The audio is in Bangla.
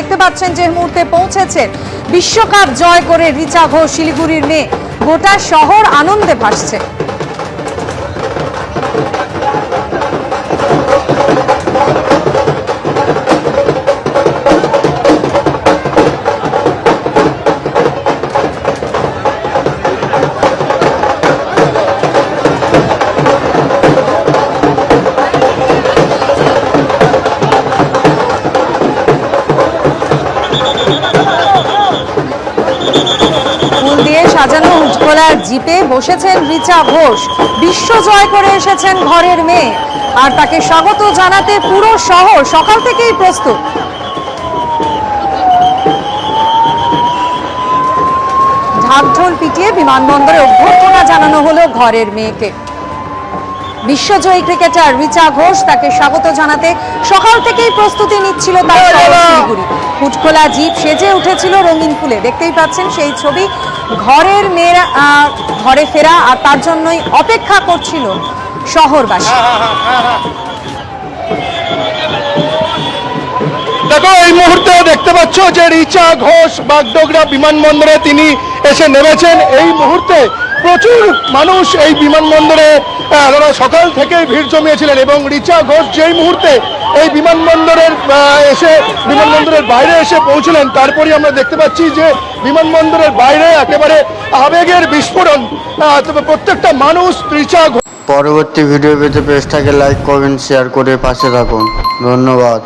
দেখতে পাচ্ছেন যে মুহূর্তে পৌঁছেছে বিশ্বকাপ জয় করে রিচা ঘোষ শিলিগুড়ির মেয়ে। গোটা শহর আনন্দে ভাসছে। উজ্জ্বলার জিপে বসেছেন রিচা ঘোষ। বিশ্ব জয় করে এসেছেন ঘরের মেয়ে। আর তাকে স্বাগত জানাতে পুরো শহর সকাল থেকেই প্রস্তুত। ঢাকঢোল পিটিয়ে বিমানবন্দরে অভ্যর্থনা জানানো হলো ঘরের মেয়েকে। বিশ্বজয়ী ক্রিকেটার রিচা ঘোষ তাকে স্বাগত জানাতে সকাল থেকেই প্রস্তুতি নিচ্ছিল তার শিলিগুড়ি। ফুটখোলা জিপ সেজে উঠেছিল রঙিন ফুলে। দেখতেই পাচ্ছেন সেই ছবি। ঘরের মেয়েরা ঘরে ফেরা আর তার জন্যই অপেক্ষা করছিল শহরবাসী। দেখো এই মুহূর্তে দেখতে পাচ্ছ যে রিচা ঘোষ বাগডোগরা বিমানবন্দরে তিনি এসে নেমেছেন। এই মুহূর্তে প্রচুর মানুষ এই বিমানবন্দরে তারা সকাল থেকেই ভিড় জমিয়েছিলেন এবং রিচা ঘোষ যেই মুহূর্তে এই বিমানবন্দরের এসে বিমানবন্দরের বাইরে এসে পৌঁছলেন তারপরে আমরা দেখতে পাচ্ছি যে বিমানবন্দরের বাইরে একেবারে আবেগের বিস্ফোরণ। প্রত্যেকটা মানুষ রিচা ঘোষ পরবর্তী ভিডিও পেতে পেজটাকে লাইক করবেন শেয়ার করে পাশে থাকুন। ধন্যবাদ।